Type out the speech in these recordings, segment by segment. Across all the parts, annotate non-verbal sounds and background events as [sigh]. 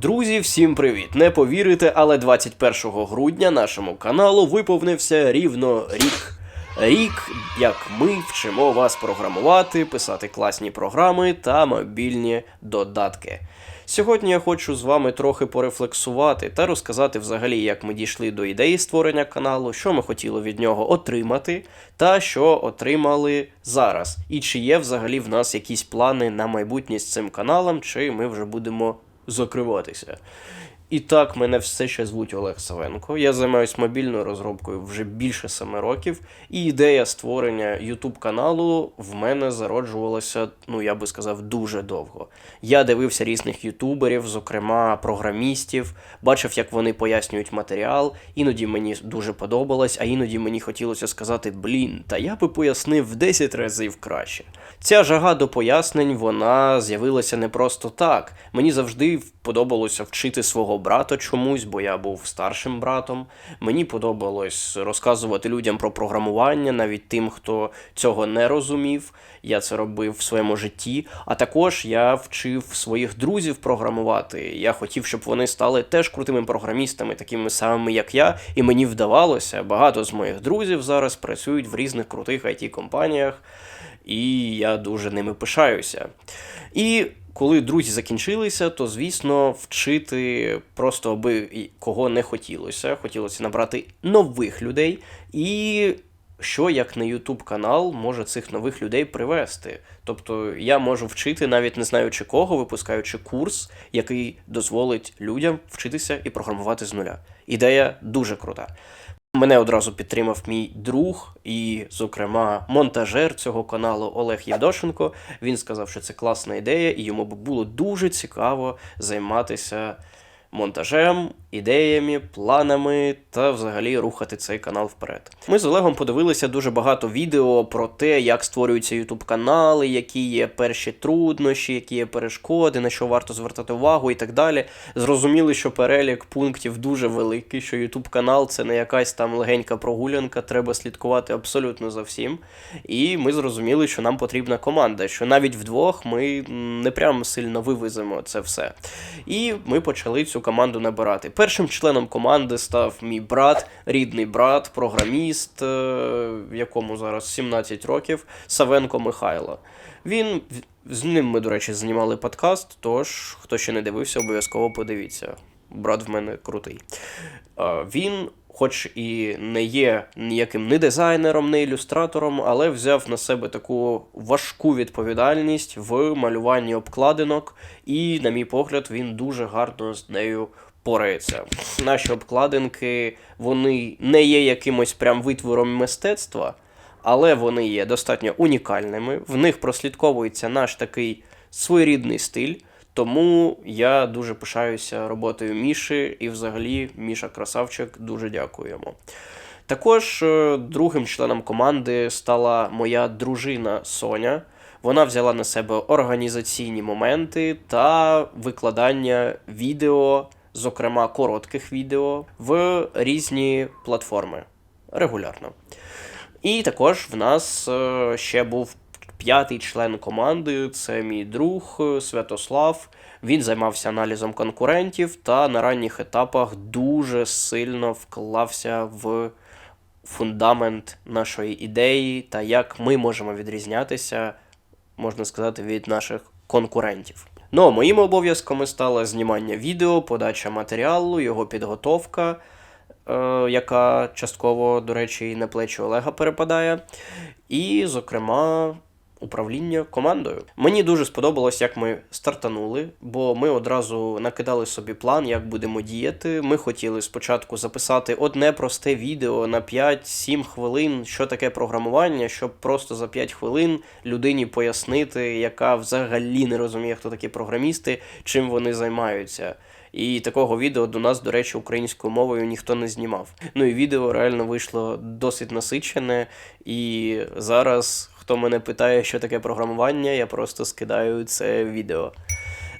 Друзі, всім привіт! Не повірите, але 21 грудня нашому каналу виповнився рівно рік. Рік, як ми вчимо вас програмувати, писати класні програми та мобільні додатки. Сьогодні я хочу з вами трохи порефлексувати та розказати взагалі, як ми дійшли до ідеї створення каналу, що ми хотіли від нього отримати, та що отримали зараз. І чи є взагалі в нас якісь плани на майбутнє з цим каналом, чи ми вже будемо закриватися. І так, мене все ще звуть Олег Савенко. Я займаюся мобільною розробкою вже більше семи років, і ідея створення YouTube каналу в мене зароджувалася, ну я би сказав, дуже довго. Я дивився різних ютуберів, зокрема програмістів, бачив, як вони пояснюють матеріал. Іноді мені дуже подобалось, а іноді мені хотілося сказати: блін, та я би пояснив в 10 разів краще. Ця жага до пояснень вона з'явилася не просто так. Мені завжди подобалося вчити свого брата чомусь, бо я був старшим братом. Мені подобалось розказувати людям про програмування, навіть тим, хто цього не розумів. Я це робив в своєму житті. А також я вчив своїх друзів програмувати. Я хотів, щоб вони стали теж крутими програмістами, такими самими, як я. І мені вдавалося. Багато з моїх друзів зараз працюють в різних крутих it компаніях і я дуже ними пишаюся. І коли друзі закінчилися, то звісно вчити просто аби кого не хотілося. Хотілося набрати нових людей. І що як на YouTube канал може цих нових людей привести? Тобто я можу вчити, навіть не знаючи кого, випускаючи курс, який дозволить людям вчитися і програмувати з нуля. Ідея дуже крута. Мене одразу підтримав мій друг і, зокрема, монтажер цього каналу Олег Євдошенко. Він сказав, що це класна ідея, і йому було дуже цікаво займатися монтажем, ідеями, планами та взагалі рухати цей канал вперед. Ми з Олегом подивилися дуже багато відео про те, як створюються YouTube канали, які є перші труднощі, які є перешкоди, на що варто звертати увагу і так далі. Зрозуміли, що перелік пунктів дуже великий, що YouTube канал це не якась там легенька прогулянка, треба слідкувати абсолютно за всім. І ми зрозуміли, що нам потрібна команда, що навіть вдвох ми не прямо сильно вивеземо це все. І ми почали цю команду набирати. Першим членом команди став мій брат, рідний брат, програміст, е, якому зараз 17 років, Савенко Михайло. Він з ним ми, до речі, знімали подкаст. Тож, хто ще не дивився, обов'язково подивіться. Брат в мене крутий. Він, хоч і не є ніяким не дизайнером, не ілюстратором, але взяв на себе таку важку відповідальність в малюванні обкладинок, і, на мій погляд, він дуже гарно з нею порається. Наші обкладинки вони не є якимось прям витвором мистецтва, але вони є достатньо унікальними. В них прослідковується наш такий своєрідний стиль. Тому я дуже пишаюся роботою Міші, і взагалі Міша Красавчик дуже дякуємо. Також е, другим членом команди стала моя дружина Соня. Вона взяла на себе організаційні моменти та викладання відео зокрема коротких відео, в різні платформи регулярно. І також в нас е, ще був п'ятий член команди це мій друг е, Святослав. Він займався аналізом конкурентів та на ранніх етапах дуже сильно вклався в фундамент нашої ідеї та як ми можемо відрізнятися, можна сказати, від наших конкурентів. Ну, а моїми обов'язками стало знімання відео, подача матеріалу, його підготовка, е, яка частково, до речі, і на плечі Олега перепадає. І, зокрема, управління командою. Мені дуже сподобалось, як ми стартанули, бо ми одразу накидали собі план, як будемо діяти. Ми хотіли спочатку записати одне просте відео на 5-7 хвилин, що таке програмування, щоб просто за 5 хвилин людині пояснити, яка взагалі не розуміє, хто такі програмісти, чим вони займаються. І такого відео до нас, до речі, українською мовою ніхто не знімав. Ну і відео реально вийшло досить насичене, і зараз хто мене питає, що таке програмування, я просто скидаю це відео.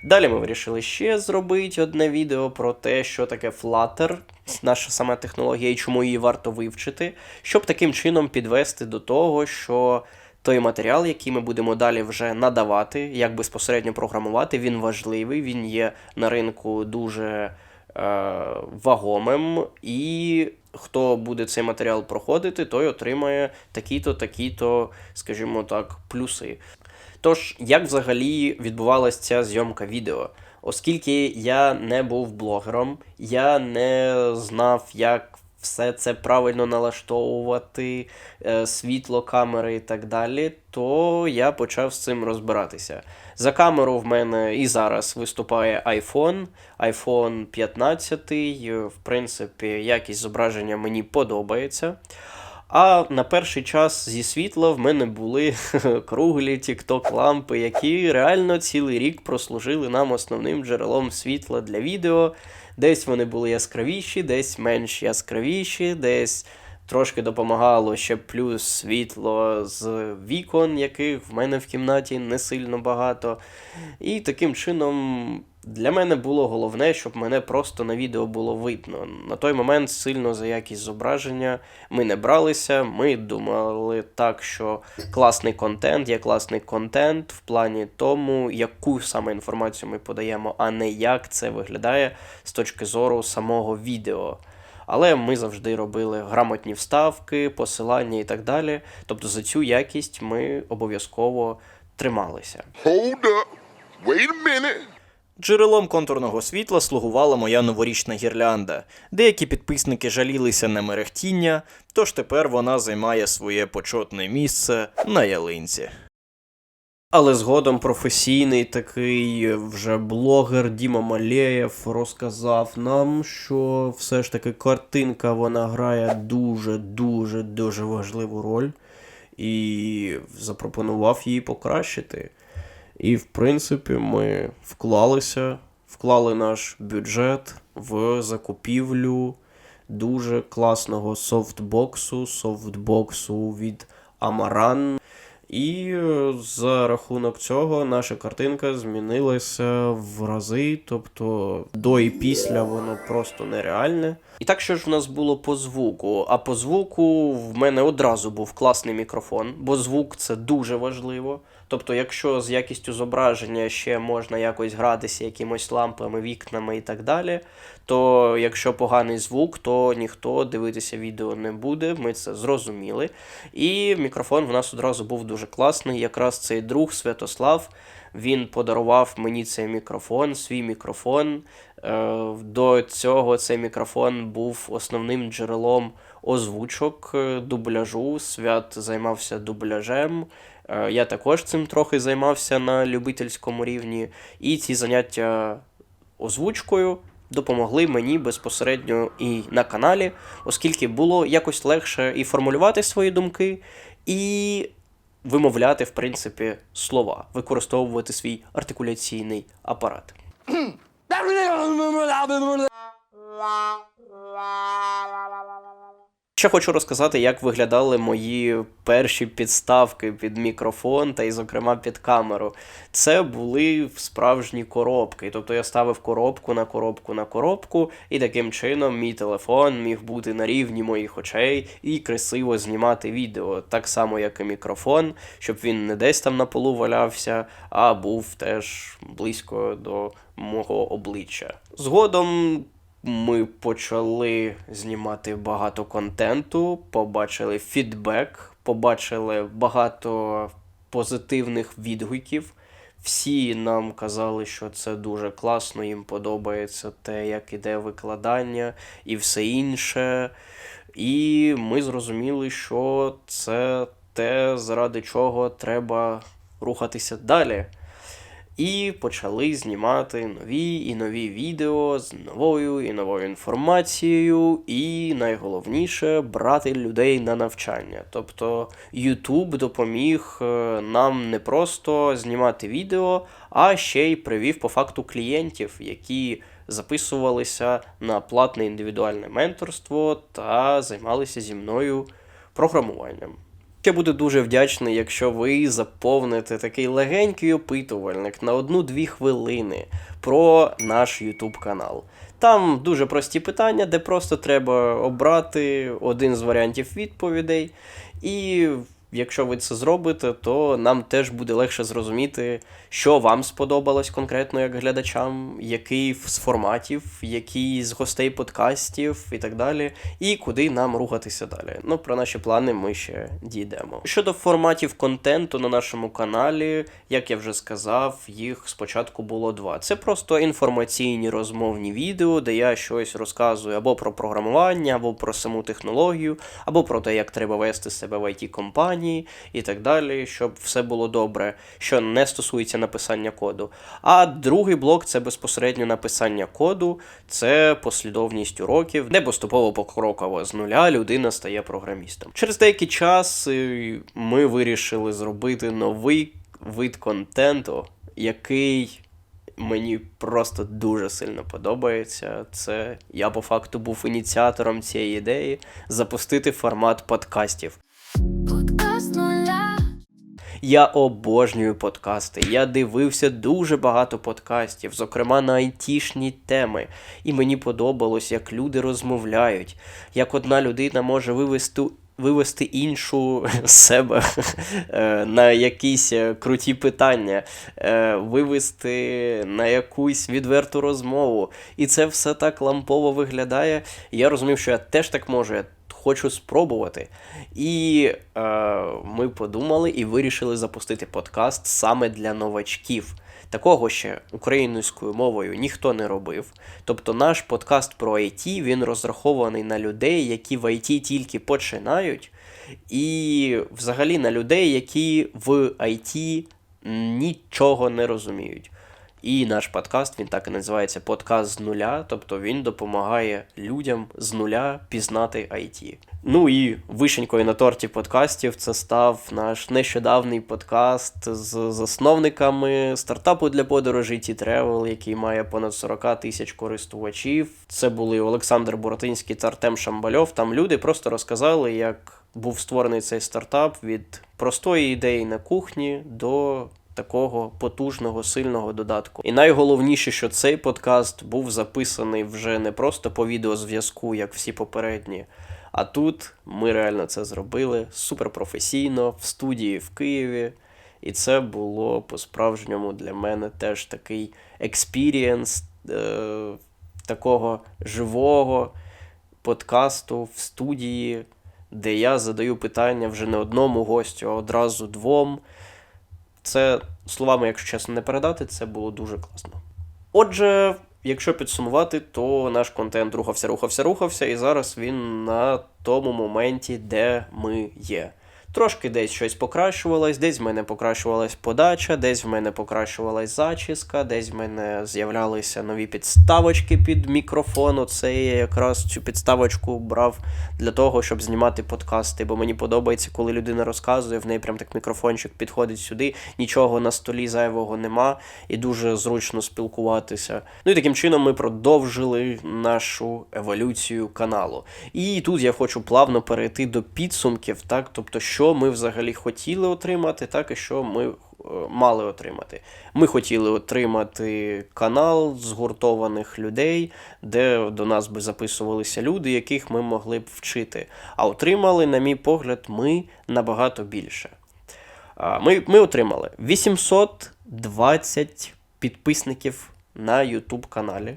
Далі ми вирішили ще зробити одне відео про те, що таке Flutter, наша сама технологія і чому її варто вивчити, щоб таким чином підвести до того, що той матеріал, який ми будемо далі вже надавати, як безпосередньо програмувати, він важливий, він є на ринку дуже е, вагомим, і хто буде цей матеріал проходити, той отримає такі-то, такі-то, скажімо так, плюси. Тож, як взагалі відбувалася ця зйомка відео? Оскільки я не був блогером, я не знав, як все це правильно налаштовувати, е, світло, камери і так далі, то я почав з цим розбиратися. За камеру в мене і зараз виступає iPhone, iPhone 15, е, в принципі, якість зображення мені подобається. А на перший час зі світла в мене були [laughs] круглі тікток лампи, які реально цілий рік прослужили нам основним джерелом світла для відео. Десь вони були яскравіші, десь менш яскравіші, десь трошки допомагало ще плюс світло з вікон, яких в мене в кімнаті не сильно багато. І таким чином. Для мене було головне, щоб мене просто на відео було видно. На той момент сильно за якість зображення ми не бралися. Ми думали так, що класний контент є класний контент в плані тому, яку саме інформацію ми подаємо, а не як це виглядає з точки зору самого відео. Але ми завжди робили грамотні вставки, посилання і так далі. Тобто за цю якість ми обов'язково трималися. Hold up. Wait a minute. Джерелом контурного світла слугувала моя новорічна гірлянда. Деякі підписники жалілися на мерехтіння, тож тепер вона займає своє почетне місце на ялинці. Але згодом професійний такий вже блогер Діма Малеєв розказав нам, що все ж таки картинка вона грає дуже дуже дуже важливу роль і запропонував її покращити. І, в принципі, ми вклалися, вклали наш бюджет в закупівлю дуже класного софтбоксу, софтбоксу від Amaran. І е, за рахунок цього наша картинка змінилася в рази, тобто до і після воно просто нереальне. І так що ж в нас було по звуку? А по звуку в мене одразу був класний мікрофон, бо звук це дуже важливо. Тобто, якщо з якістю зображення ще можна якось гратися якимось лампами, вікнами і так далі, то якщо поганий звук, то ніхто дивитися відео не буде, ми це зрозуміли. І мікрофон в нас одразу був дуже класний. Якраз цей друг Святослав. Він подарував мені цей мікрофон, свій мікрофон. Е, До цього цей мікрофон був основним джерелом озвучок е, дубляжу. Свят займався дубляжем. Е, Я також цим трохи займався на любительському рівні. І ці заняття озвучкою допомогли мені безпосередньо і на каналі, оскільки було якось легше і формулювати свої думки, і вимовляти, в принципі, слова, використовувати свій артикуляційний апарат. Ще хочу розказати, як виглядали мої перші підставки під мікрофон та й, зокрема, під камеру. Це були справжні коробки. Тобто я ставив коробку на коробку на коробку, і таким чином мій телефон міг бути на рівні моїх очей і красиво знімати відео, так само, як і мікрофон, щоб він не десь там на полу валявся, а був теж близько до мого обличчя. Згодом ми почали знімати багато контенту, побачили фідбек, побачили багато позитивних відгуків. Всі нам казали, що це дуже класно, їм подобається те, як іде викладання і все інше. І ми зрозуміли, що це те, заради чого треба рухатися далі. І почали знімати нові і нові відео з новою і новою інформацією, і найголовніше брати людей на навчання. Тобто YouTube допоміг е, нам не просто знімати відео, а ще й привів по факту клієнтів, які записувалися на платне індивідуальне менторство та займалися зі мною програмуванням. Я буду дуже вдячний, якщо ви заповните такий легенький опитувальник на одну-дві хвилини про наш YouTube канал. Там дуже прості питання, де просто треба обрати один з варіантів відповідей, і якщо ви це зробите, то нам теж буде легше зрозуміти, що вам сподобалось конкретно як глядачам, який з форматів, який з гостей подкастів і так далі, і куди нам рухатися далі. Ну, про наші плани ми ще дійдемо. Щодо форматів контенту на нашому каналі, як я вже сказав, їх спочатку було два. Це просто інформаційні розмовні відео, де я щось розказую або про програмування, або про саму технологію, або про те, як треба вести себе в it компанії і так далі, щоб все було добре, що не стосується написання коду. А другий блок це безпосередньо написання коду, це послідовність уроків, де поступово покроково з нуля людина стає програмістом. Через деякий час е, ми вирішили зробити новий вид контенту, який мені просто дуже сильно подобається. Це я по факту був ініціатором цієї ідеї запустити формат подкастів. Я обожнюю подкасти. Я дивився дуже багато подкастів, зокрема на айтішні теми. І мені подобалось, як люди розмовляють, як одна людина може вивести. Вивести іншу себе [laughs] е, на якісь е, круті питання, е, вивести на якусь відверту розмову. І це все так лампово виглядає. Я розумів, що я теж так можу. Я хочу спробувати. І е, ми подумали і вирішили запустити подкаст саме для новачків. Такого ще українською мовою ніхто не робив. Тобто наш подкаст про IT він розрахований на людей, які в IT тільки починають, і взагалі на людей, які в IT нічого не розуміють. І наш подкаст він так і називається Подкаст з нуля, тобто він допомагає людям з нуля пізнати IT. Ну і вишенькою на торті подкастів це став наш нещодавний подкаст з засновниками стартапу для подорожей T-Travel, який має понад 40 тисяч користувачів. Це були Олександр Боротинський та Артем Шамбальов. Там люди просто розказали, як був створений цей стартап від простої ідеї на кухні до такого потужного, сильного додатку. І найголовніше, що цей подкаст був записаний вже не просто по відеозв'язку, як всі попередні. А тут ми реально це зробили суперпрофесійно в студії в Києві. І це було по-справжньому для мене теж такий експірієнс е- такого живого подкасту в студії, де я задаю питання вже не одному гостю, а одразу двом. Це словами, якщо чесно, не передати, це було дуже класно. Отже, якщо підсумувати, то наш контент рухався, рухався, рухався, і зараз він на тому моменті, де ми є. Трошки десь щось покращувалось, десь в мене покращувалась подача, десь в мене покращувалась зачіска, десь в мене з'являлися нові підставочки під мікрофон. Оце я якраз цю підставочку брав для того, щоб знімати подкасти. Бо мені подобається, коли людина розказує, в неї прям так мікрофончик підходить сюди, нічого на столі зайвого нема, і дуже зручно спілкуватися. Ну і таким чином ми продовжили нашу еволюцію каналу. І тут я хочу плавно перейти до підсумків, так, тобто, що ми взагалі хотіли отримати, так і що ми е, мали отримати. Ми хотіли отримати канал згуртованих людей, де до нас би записувалися люди, яких ми могли б вчити. А отримали, на мій погляд, ми набагато більше. Ми, ми отримали 820 підписників на YouTube каналі.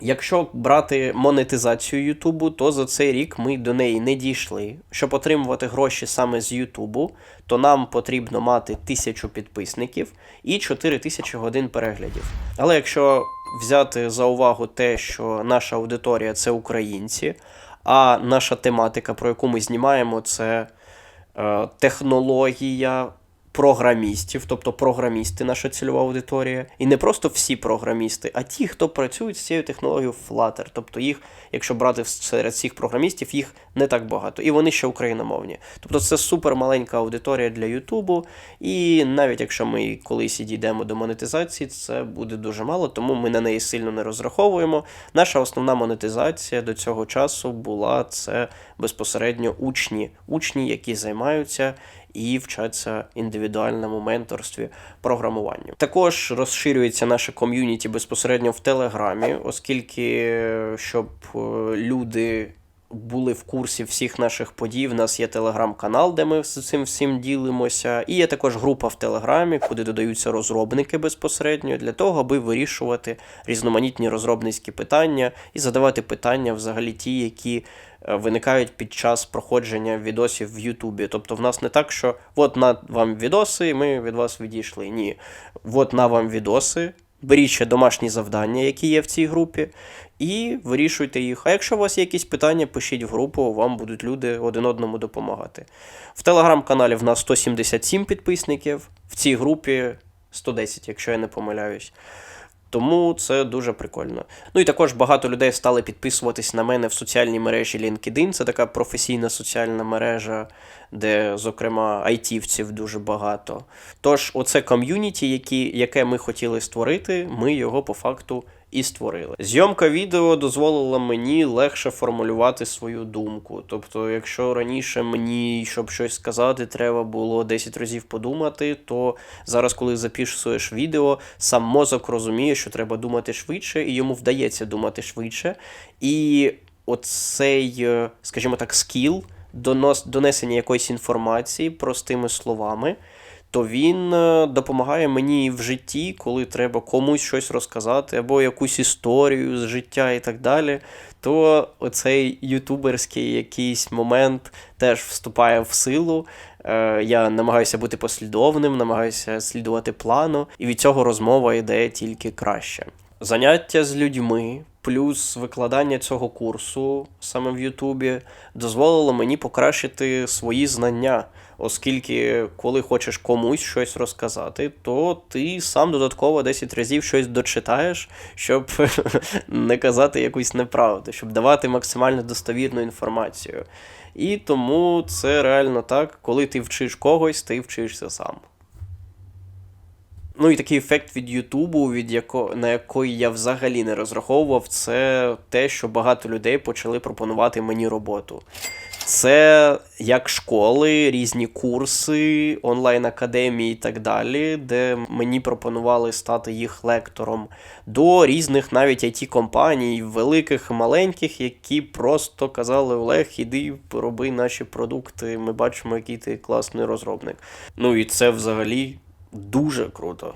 Якщо брати монетизацію Ютубу, то за цей рік ми до неї не дійшли. Щоб отримувати гроші саме з Ютубу, то нам потрібно мати тисячу підписників і 4 тисячі годин переглядів. Але якщо взяти за увагу те, що наша аудиторія це українці, а наша тематика, про яку ми знімаємо, це е, технологія програмістів, тобто програмісти, наша цільова аудиторія. І не просто всі програмісти, а ті, хто працюють з цією технологією Flutter. Тобто їх, якщо брати серед всіх програмістів, їх не так багато. І вони ще україномовні. Тобто це супер маленька аудиторія для Ютубу. І навіть якщо ми колись і дійдемо до монетизації, це буде дуже мало, тому ми на неї сильно не розраховуємо. Наша основна монетизація до цього часу була це безпосередньо учні, учні, які займаються і вчаться індивідуальному менторстві програмуванню. Також розширюється наше ком'юніті безпосередньо в Телеграмі, оскільки щоб е, люди були в курсі всіх наших подій, в нас є телеграм-канал, де ми з цим всім ділимося. І є також група в Телеграмі, куди додаються розробники безпосередньо для того, аби вирішувати різноманітні розробницькі питання і задавати питання взагалі ті, які е, виникають під час проходження відосів в Ютубі. Тобто в нас не так, що от на вам відоси, і ми від вас відійшли. Ні. От на вам відоси. Беріть домашні завдання, які є в цій групі, і вирішуйте їх. А якщо у вас є якісь питання, пишіть в групу, вам будуть люди один одному допомагати. В телеграм-каналі в нас 177 підписників, в цій групі 110, якщо я не помиляюсь. Тому це дуже прикольно. Ну і також багато людей стали підписуватись на мене в соціальній мережі LinkedIn. Це така професійна соціальна мережа, де, зокрема, айтівців дуже багато. Тож, оце ком'юніті, яке ми хотіли створити, ми його по факту і створили. Зйомка відео дозволила мені легше формулювати свою думку. Тобто, якщо раніше мені, щоб щось сказати, треба було 10 разів подумати, то зараз, коли записуєш відео, сам мозок розуміє, що треба думати швидше, і йому вдається думати швидше. І оцей, е, скажімо так, скіл донос, донесення якоїсь інформації простими словами то він е, допомагає мені в житті, коли треба комусь щось розказати, або якусь історію з життя і так далі. То оцей ютуберський якийсь момент теж вступає в силу. Е, Я намагаюся бути послідовним, намагаюся слідувати плану, і від цього розмова йде тільки краще. Заняття з людьми, плюс викладання цього курсу саме в Ютубі, дозволило мені покращити свої знання, оскільки, коли хочеш комусь щось розказати, то ти сам додатково 10 разів щось дочитаєш, щоб [laughs] не казати якусь неправду, щоб давати максимально достовірну інформацію. І тому це реально так, коли ти вчиш когось, ти вчишся сам. Ну і такий ефект від Ютубу, від яко, на який я взагалі не розраховував, це те, що багато людей почали пропонувати мені роботу. Це як школи, різні курси, онлайн-академії і так далі, де мені пропонували стати їх лектором, до різних навіть it компаній, великих, і маленьких, які просто казали: Олег, іди, роби наші продукти. Ми бачимо, який ти класний розробник. Ну і це взагалі дуже круто.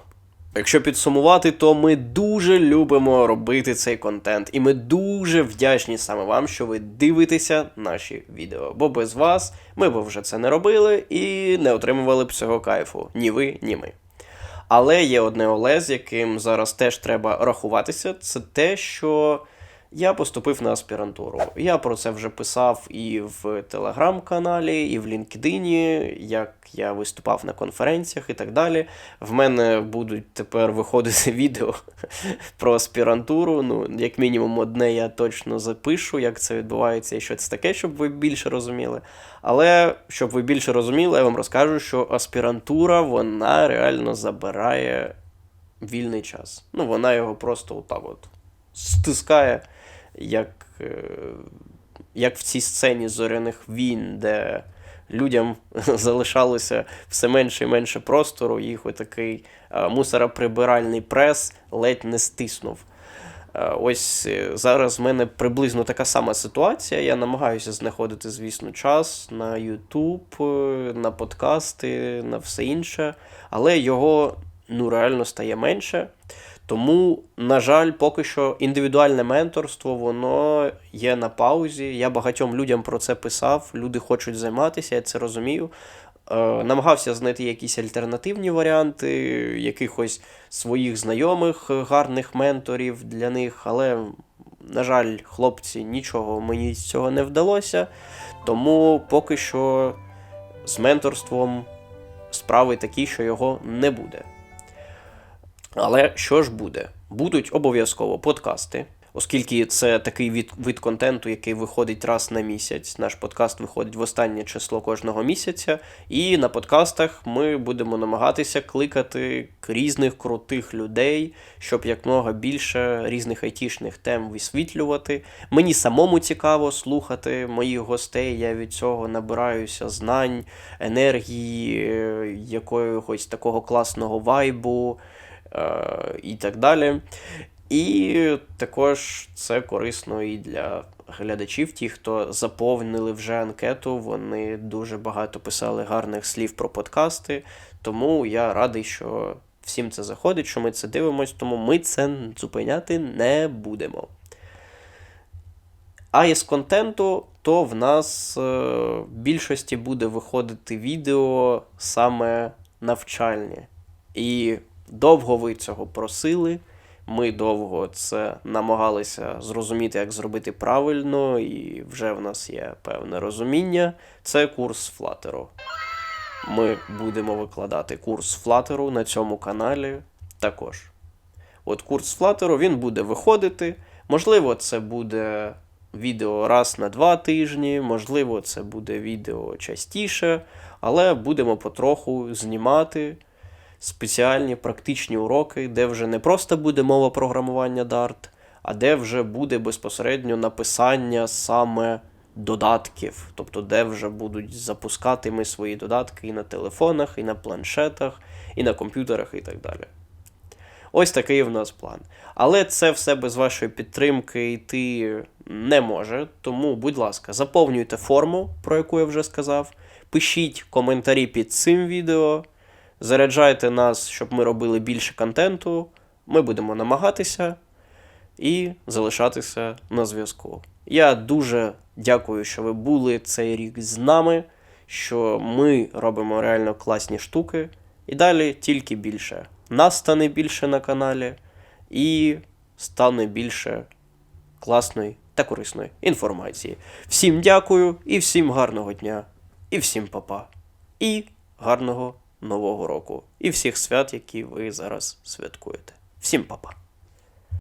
Якщо підсумувати, то ми дуже любимо робити цей контент, і ми дуже вдячні саме вам, що ви дивитеся наші відео. Бо без вас ми б вже це не робили і не отримували б цього кайфу. Ні ви, ні ми. Але є одне оле, з яким зараз теж треба рахуватися, це те, що я поступив на аспірантуру. Я про це вже писав і в телеграм-каналі, і в LinkedIn, як я виступав на конференціях і так далі. В мене будуть тепер виходити [laughs] відео про аспірантуру. Ну, як мінімум, одне я точно запишу, як це відбувається і що це таке, щоб ви більше розуміли. Але щоб ви більше розуміли, я вам розкажу, що аспірантура вона реально забирає вільний час. Ну, вона його просто отак от стискає, як, е, як в цій сцені зоряних війн, де людям [laughs] залишалося все менше і менше простору, їх отакий е, мусороприбиральний прес ледь не стиснув. Е, Ось зараз в мене приблизно така сама ситуація. Я намагаюся знаходити, звісно, час на YouTube, на подкасти, на все інше, але його ну, реально стає менше. Тому, на жаль, поки що індивідуальне менторство, воно є на паузі. Я багатьом людям про це писав. Люди хочуть займатися, я це розумію. Е, намагався знайти якісь альтернативні варіанти, якихось своїх знайомих е, гарних менторів для них, але, на жаль, хлопці, нічого мені з цього не вдалося. Тому поки що з менторством справи такі, що його не буде. Але що ж буде? Будуть обов'язково подкасти, оскільки це такий від, вид контенту, який виходить раз на місяць. Наш подкаст виходить в останнє число кожного місяця. І на подкастах ми будемо намагатися кликати різних крутих людей, щоб якмога більше різних айтішних тем висвітлювати. Мені самому цікаво слухати моїх гостей. Я від цього набираюся знань, енергії, е, якогось такого класного вайбу і так далі. І також це корисно і для глядачів. Ті, хто заповнили вже анкету, вони дуже багато писали гарних слів про подкасти. Тому я радий, що всім це заходить, що ми це дивимось, тому ми це зупиняти не будемо. А із контенту, то в нас е, в більшості буде виходити відео саме навчальні. І довго ви цього просили. Ми довго це намагалися зрозуміти, як зробити правильно, і вже в нас є певне розуміння. Це курс флатеру. Ми будемо викладати курс флатеру на цьому каналі також. От курс флатеру він буде виходити. Можливо, це буде відео раз на два тижні, можливо, це буде відео частіше, але будемо потроху знімати спеціальні практичні уроки, де вже не просто буде мова програмування Dart, а де вже буде безпосередньо написання саме додатків, тобто де вже будуть запускати ми свої додатки і на телефонах, і на планшетах, і на комп'ютерах, і так далі. Ось такий в нас план. Але це все без вашої підтримки йти не може. Тому, будь ласка, заповнюйте форму, про яку я вже сказав. Пишіть коментарі під цим відео. Заряджайте нас, щоб ми робили більше контенту. Ми будемо намагатися і залишатися на зв'язку. Я дуже дякую, що ви були цей рік з нами, що ми робимо реально класні штуки. І далі тільки більше. Нас стане більше на каналі, і стане більше класної та корисної інформації. Всім дякую і всім гарного дня, і всім папа, і гарного нового року, і всіх свят, які ви зараз святкуєте. Всім папа.